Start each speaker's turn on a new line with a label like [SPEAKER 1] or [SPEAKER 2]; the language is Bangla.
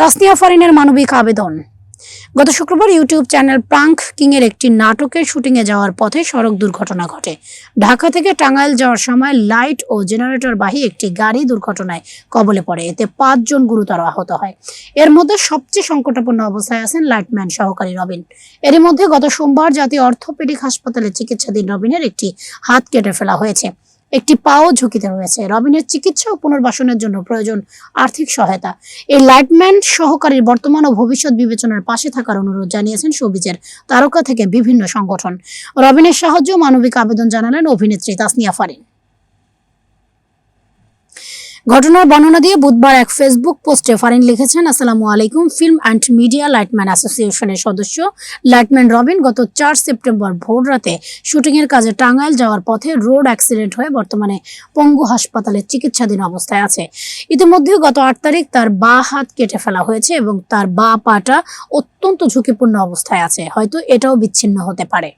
[SPEAKER 1] তাসনিয়া ফারিনের মানবিক আবেদন। গত শুক্রবার ইউটিউব চ্যানেল প্রাঙ্ক কিং এর একটি নাটকের শুটিং এ যাওয়ার পথে সড়ক দুর্ঘটনা ঘটে। ঢাকা থেকে টাঙ্গাইল যাওয়ার সময় লাইট ও জেনারেটর বাহী একটি গাড়ি দুর্ঘটনায় কবলে পড়ে। এতে পাঁচজন গুরুতর আহত হয়। এর মধ্যে সবচেয়ে সংকটাপন্ন অবস্থায় আছেন লাইটম্যান সহকারী রবিন। এরই মধ্যে গত সোমবার জাতীয় অর্থোপেডিক হাসপাতালে চিকিৎসাধীন রবিনের একটি হাত কেটে ফেলা হয়েছে। একটি পাও ঝুঁকিতে রয়েছে। রবিনের চিকিৎসা ও পুনর্বাসনের জন্য প্রয়োজন আর্থিক সহায়তা। এই লাইটম্যান সহকারীর বর্তমান ও ভবিষ্যৎ বিবেচনার পাশে থাকার অনুরোধ জানিয়েছেন শোবিজের তারকা থেকে বিভিন্ন সংগঠন। রবিনের সাহায্য মানবিক আবেদন জানালেন অভিনেত্রী তাসনিয়া ফারিন। ঘটনার বর্ণনা দিয়ে বুধবার এক ফেসবুক পোস্টে ফারিন লিখেছেন, আসসালামু আলাইকুম, ফিল্ম অ্যান্ড মিডিয়া লাইটম্যান অ্যাসোসিয়েশনের সদস্য লাইটম্যান রবিন গত চার সেপ্টেম্বর ভোর রাতে শুটিংয়ের কাজে টাঙ্গাইল যাওয়ার পথে রোড অ্যাক্সিডেন্ট হয়ে বর্তমানে পঙ্গু হাসপাতালে চিকিৎসাধীন অবস্থায় আছে। ইতিমধ্যে গত আট তারিখ তার বা হাত কেটে ফেলা হয়েছে এবং তার বা পাটা অত্যন্ত ঝুঁকিপূর্ণ অবস্থায় আছে। হয়তো এটাও বিচ্ছিন্ন হতে পারে।